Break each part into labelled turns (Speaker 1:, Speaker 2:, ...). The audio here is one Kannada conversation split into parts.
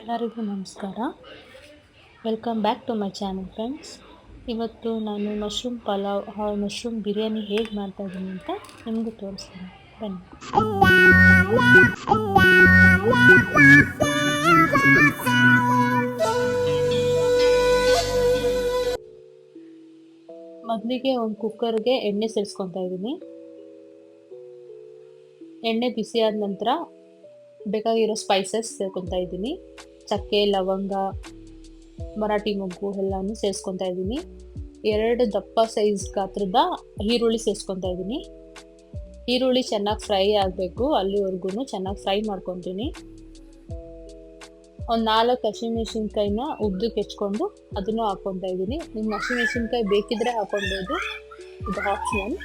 Speaker 1: ಎಲ್ಲರಿಗೂ ನಮಸ್ಕಾರ. Welcome back to my channel friends ಇವತ್ತು ನಾನು ಮಶ್ರೂಮ್ ಪಲಾವ್ ಹಾಲ್ ಮಶ್ರೂಮ್ ಬಿರಿಯಾನಿ ಹೇಗೆ ಮಾಡ್ತಾ ಇದ್ದೀನಿ ಅಂತ ನಿಮಗೂ ತೋರಿಸ್ತೀನಿ. ಬನ್ನಿ. ಮೊದಲಿಗೆ ಒಂದು ಕುಕ್ಕರ್ಗೆ ಎಣ್ಣೆ ಸೇರಿಸ್ಕೊತಾ ಇದ್ದೀನಿ ಎಣ್ಣೆ ಬಿಸಿ ಆದ ನಂತರ ಬೇಕಾಗಿರೋ ಸ್ಪೈಸಸ್ ಸೇರ್ಕೊತಾ ಇದ್ದೀನಿ ಚಕ್ಕೆ, ಲವಂಗ, ಮರಾಠಿ ಮೊಗ್ಗು ಎಲ್ಲಾನು ಸೇರಿಸ್ಕೊತಾ ಇದ್ದೀನಿ. ಎರಡು ದಪ್ಪ ಸೈಜ್ ಗಾತ್ರದ ಈರುಳ್ಳಿ ಸೇರಿಸ್ಕೊತಾ ಇದ್ದೀನಿ. ಈರುಳ್ಳಿ ಚೆನ್ನಾಗಿ ಫ್ರೈ ಆಗಬೇಕು ಅಲ್ಲಿವರೆಗೂ ಚೆನ್ನಾಗಿ ಫ್ರೈ ಮಾಡ್ಕೊತೀನಿ. ಒಂದು ನಾಲ್ಕು ಹಸಿಮೆಣಸಿನ್ಕಾಯಿನ ಉದ್ದಕ್ಕೆ ಹೆಚ್ಕೊಂಡು ಅದನ್ನು ಹಾಕ್ಕೊತಾ ಇದ್ದೀನಿ. ನಿಮ್ಮ ಹಸಿಮೆಣಸಿನ್ಕಾಯಿ ಬೇಕಿದ್ರೆ ಹಾಕೊಬೋದು ಇದು ಆಪ್ಷನಲ್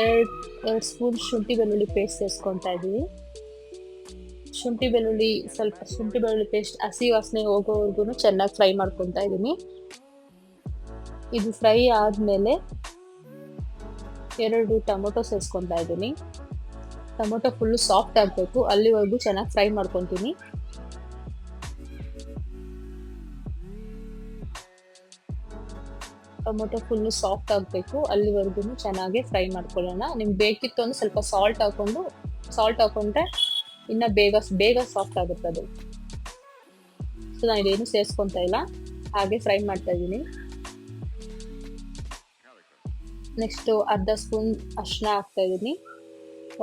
Speaker 1: ಎರಡು ಎರಡು ಸ್ಪೂನ್ ಶುಂಠಿ, ಬೆಳ್ಳುಳ್ಳಿ ಪೇಸ್ಟ್ ಸೇರಿಸ್ಕೊತಾ ಇದ್ದೀವಿ ಶುಂಠಿ ಬೆಳ್ಳುಳ್ಳಿ, ಸ್ವಲ್ಪ ಶುಂಠಿ ಬೆಳ್ಳುಳ್ಳಿ ಪೇಸ್ಟ್ ಹಸಿ ವಾಸನೆ ಹೋಗೋವರೆಗೂ ಚೆನ್ನಾಗಿ ಫ್ರೈ ಮಾಡ್ಕೊತಾ ಇದ್ದೀನಿ ಇದು ಫ್ರೈ ಆದಮೇಲೆ ಎರಡು ಟೊಮೊಟೊ ಸೇರಿಸ್ಕೊತಾ ಇದ್ದೀನಿ ಟೊಮೊಟೊ ಫುಲ್ಲು ಸಾಫ್ಟ್ ಆಗಬೇಕು, ಅಲ್ಲಿವರೆಗೂ ಚೆನ್ನಾಗಿ ಫ್ರೈ ಮಾಡ್ಕೊತೀನಿ ಟೊಮೊಟೊ ಫುಲ್ಲು ಸಾಫ್ಟ್ ಆಗಬೇಕು ಅಲ್ಲಿವರೆಗೂ ಚೆನ್ನಾಗಿ ಫ್ರೈ ಮಾಡ್ಕೊಳ್ಳೋಣ. ನಿಮ್ಗೆ ಬೇಕಿತ್ತು ಅಂದ್ರೆ ಸ್ವಲ್ಪ ಸಾಲ್ಟ್ ಹಾಕೊಂಡು ಸಾಲ್ಟ್ ಹಾಕೊಂಡ್ರೆ ಇನ್ನು ಬೇಗ ಬೇಗ ಸಾಫ್ಟ್ ಆಗುತ್ತೆ ಅದು. ಸೊ ನಾನು ಇದೇನು ಸೇರಿಸ್ಕೊತಾ ಇಲ್ಲ. ಹಾಗೆ ಫ್ರೈ ಮಾಡ್ತಾ ಇದ್ದೀನಿ. ನೆಕ್ಸ್ಟು ಅರ್ಧ ಸ್ಪೂನ್ ಅರ್ಶಿನ ಹಾಕ್ತಾ ಇದ್ದೀನಿ.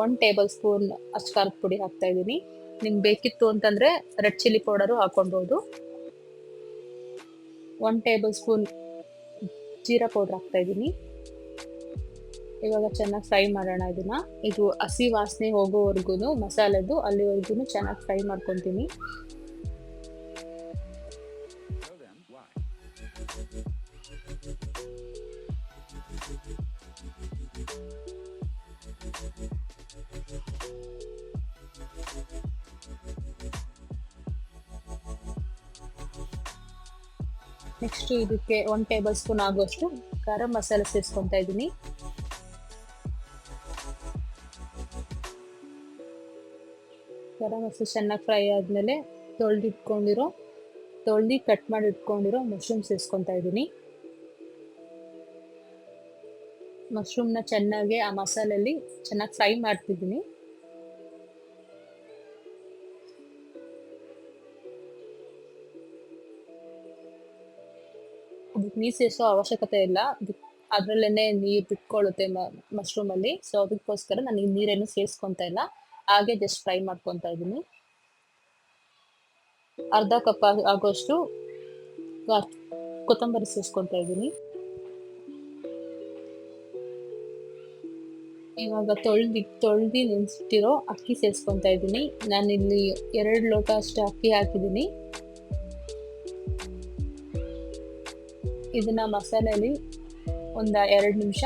Speaker 1: ಒನ್ ಟೇಬಲ್ ಸ್ಪೂನ್ ಅಷ್ಟು ಪುಡಿ ಹಾಕ್ತಾ ಇದ್ದೀನಿ. ನಿಮ್ಗೆ ಬೇಕಿತ್ತು ಅಂತಂದರೆ ರೆಡ್ ಚಿಲ್ಲಿ ಪೌಡರು ಹಾಕೊಂಡ್ಬೋದು one tablespoon jeera powder ಹಾಕ್ತಾ ಇದ್ದೀನಿ. ಇವಾಗ ಚೆನ್ನಾಗಿ ಫ್ರೈ ಮಾಡೋಣ ಇದನ್ನ. ಇದು ಹಸಿ ವಾಸನೆ ಹೋಗೋವರೆಗೂ ಮಸಾಲೆದು ಅಲ್ಲಿವರೆಗೂ ಚೆನ್ನಾಗಿ ಫ್ರೈ ಮಾಡ್ಕೊತೀನಿ. ನೆಕ್ಸ್ಟ್ ಇದಕ್ಕೆ ಒನ್ ಟೇಬಲ್ ಸ್ಪೂನ್ ಆಗುವಷ್ಟು ಖಾರ ಮಸಾಲೆ ಸೇರಿಸ್ಕೊತಾ ಇದ್ದೀನಿ ಗರಂ ಮೊಸರು ಚೆನ್ನಾಗಿ ಫ್ರೈ ಆದಮೇಲೆ ತೊಳೆದಿಟ್ಕೊಂಡಿರೋ, ತೊಳ್ದು ಕಟ್ ಮಾಡಿ ಇಟ್ಕೊಂಡಿರೋ ಮಶ್ರೂಮ್ ಇಸ್ಕೊತಾ ಇದ್ದೀನಿ ಮಶ್ರೂಮ್ನ ಚೆನ್ನಾಗಿ ಆ ಮಸಾಲೆಯಲ್ಲಿ ಚೆನ್ನಾಗಿ ಫ್ರೈ ಮಾಡ್ತಿದ್ದೀನಿ ಅದಕ್ಕೆ ನೀರು ಸೇರಿಸೋ ಅವಶ್ಯಕತೆ ಇಲ್ಲ. ಅದರಲ್ಲೇ ನೀರು ಬಿಟ್ಕೊಳ್ಳುತ್ತೆ ಮಶ್ರೂಮಲ್ಲಿ ಸೊ ಅದಕ್ಕೋಸ್ಕರ ನಾನು ಈ ನೀರೇನು ಸೇರಿಸ್ಕೊತಾ ಇಲ್ಲ. ಹಾಗೆ ಜಸ್ಟ್ ಫ್ರೈ ಮಾಡ್ಕೊತಾ ಇದ್ದೀನಿ. ಅರ್ಧ ಕಪ್ ಆಗೋಷ್ಟು ಕೊತ್ತಂಬರಿ ಸೇರಿಸ್ಕೊತಾ ಇದ್ದೀನಿ. ಇವಾಗ ತೊಳ್ದಿ, ತೊಳ್ದು ನೆನೆಸಿಟ್ಟಿರೋ ಅಕ್ಕಿ ಸೇರಿಸ್ಕೊತಾ ಇದ್ದೀನಿ. ನಾನಿಲ್ಲಿ ಎರಡು ಲೋಟ ಅಷ್ಟು ಅಕ್ಕಿ ಹಾಕಿದ್ದೀನಿ. ಇದನ್ನ ಮಸಾಲೆಯಲ್ಲಿ ಒಂದು ಎರಡು ನಿಮಿಷ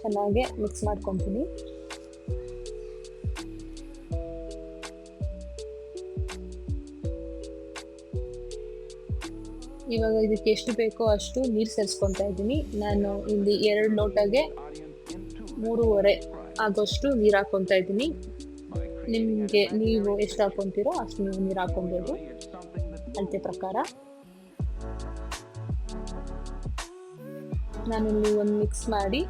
Speaker 1: ಚೆನ್ನಾಗಿ ಮಿಕ್ಸ್ ಮಾಡ್ಕೊತೀನಿ. ಇವಾಗ ಇದಕ್ಕೆ ಎಷ್ಟು ಬೇಕೋ ಅಷ್ಟು ನೀರು ಸೇರಿಸ್ಕೊತಾ ಇದ್ದೀನಿ. ನಾನು ಇಲ್ಲಿ ಎರಡು ಲೋಟಗೆ ಮೂರುವರೆ ಆಗೋಷ್ಟು ನೀರು ಹಾಕೊತಾ ಇದ್ದೀನಿ. ನಿಮಗೆ ನೀವು ಎಷ್ಟು ಹಾಕೊತೀರೋ ಅಷ್ಟು ನೀವು ನೀರು ಹಾಕೊಬೋದು ಅಳತೆ ಪ್ರಕಾರ. ನಾನಿಲ್ಲಿ ಒಂದು ಮಿಕ್ಸ್ ಮಾಡಿ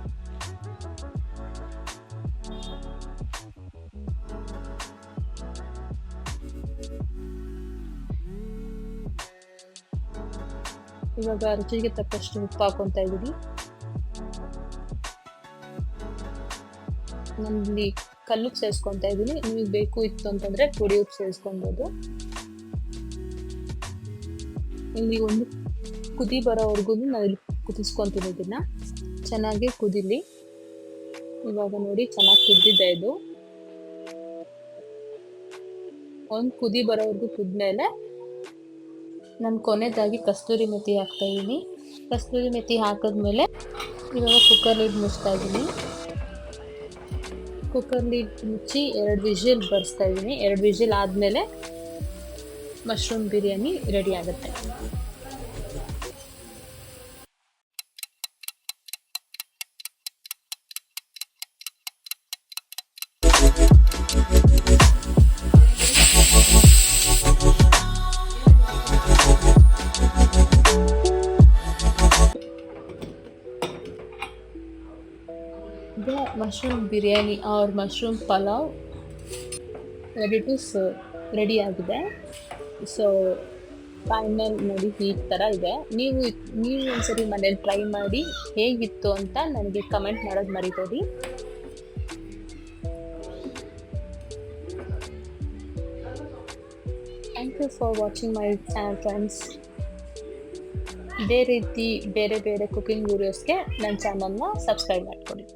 Speaker 1: ಇವಾಗ ರುಚಿಗೆ ತಕ್ಕಷ್ಟು ಉಪ್ಪು ಹಾಕೊತಾ ಇದ್ದೀನಿ ನಮ್ಮಲ್ಲಿ ಕಲ್ಲುಪ್ಪು ಸೇರಿಸ್ಕೊತಾ ಇದ್ದೀನಿ. ನಿಮಗೆ ಬೇಕು ಇತ್ತು ಅಂತಂದರೆ ಪುಡಿ ಉಪ್ಪು ಸೇರಿಸ್ಕೊಬೋದು. ಇಲ್ಲಿ ಒಂದು ಕುದಿ ಬರೋವರೆಗೂ ನಾನು ಇಲ್ಲಿ ಕುದಿಸ್ಕೊತೀನಿ ಇದನ್ನ. ಚೆನ್ನಾಗಿ ಕುದಿಲಿ. ಇವಾಗ ನೋಡಿ ಚೆನ್ನಾಗಿ ಕುದ್ದಿದೆ ಇದು. ಒಂದು ಕುದಿ ಬರೋವರೆಗೂ ಕುದ್ಮೇಲೆ ನಾನು ಕೊನೆಯದಾಗಿ ಕಸ್ತೂರಿ ಮೆಥಿ ಹಾಕ್ತಾಯಿದ್ದೀನಿ ಕಸ್ತೂರಿ ಮೆಥಿ ಹಾಕಿದ್ಮೇಲೆ ಇವಾಗ ಕುಕ್ಕರ್ ಲೀಡ್ ಮುಚ್ತಾ ಇದ್ದೀನಿ. ಕುಕ್ಕರ್ ಲೀಡ್ ಮುಚ್ಚಿ ಎರಡು ವಿಜಿಲ್ ಬರ್ಸ್ತಾ ಇದ್ದೀನಿ. ಎರಡು ವಿಜಿಲ್ ಆದಮೇಲೆ ಮಶ್ರೂಮ್ ಬಿರಿಯಾನಿ ರೆಡಿ ಆಗುತ್ತೆ. Mushroom biryani or mushroom pulao ready to serve ready ಆಗಿದೆ. ಸೊ ಫೈನಲ್ ನೋಡಿ ಈ ಥರ ಇದೆ. ನೀವು ನೀವು ಒಂದ್ಸರಿ ಮನೇಲಿ ಟ್ರೈ ಮಾಡಿ ಹೇಗಿತ್ತು ಅಂತ ನನಗೆ ಕಮೆಂಟ್ ಮಾಡೋದು ಮರಿಬೇಡಿ. Thank you for watching my channel friends ಇದೇ ರೀತಿ ಬೇರೆ ಬೇರೆ ಕುಕಿಂಗ್ ವೀಡಿಯೋಸ್ಗೆ ನನ್ನ ಚಾನಲ್ನ ಸಬ್ಸ್ಕ್ರೈಬ್ ಮಾಡಿ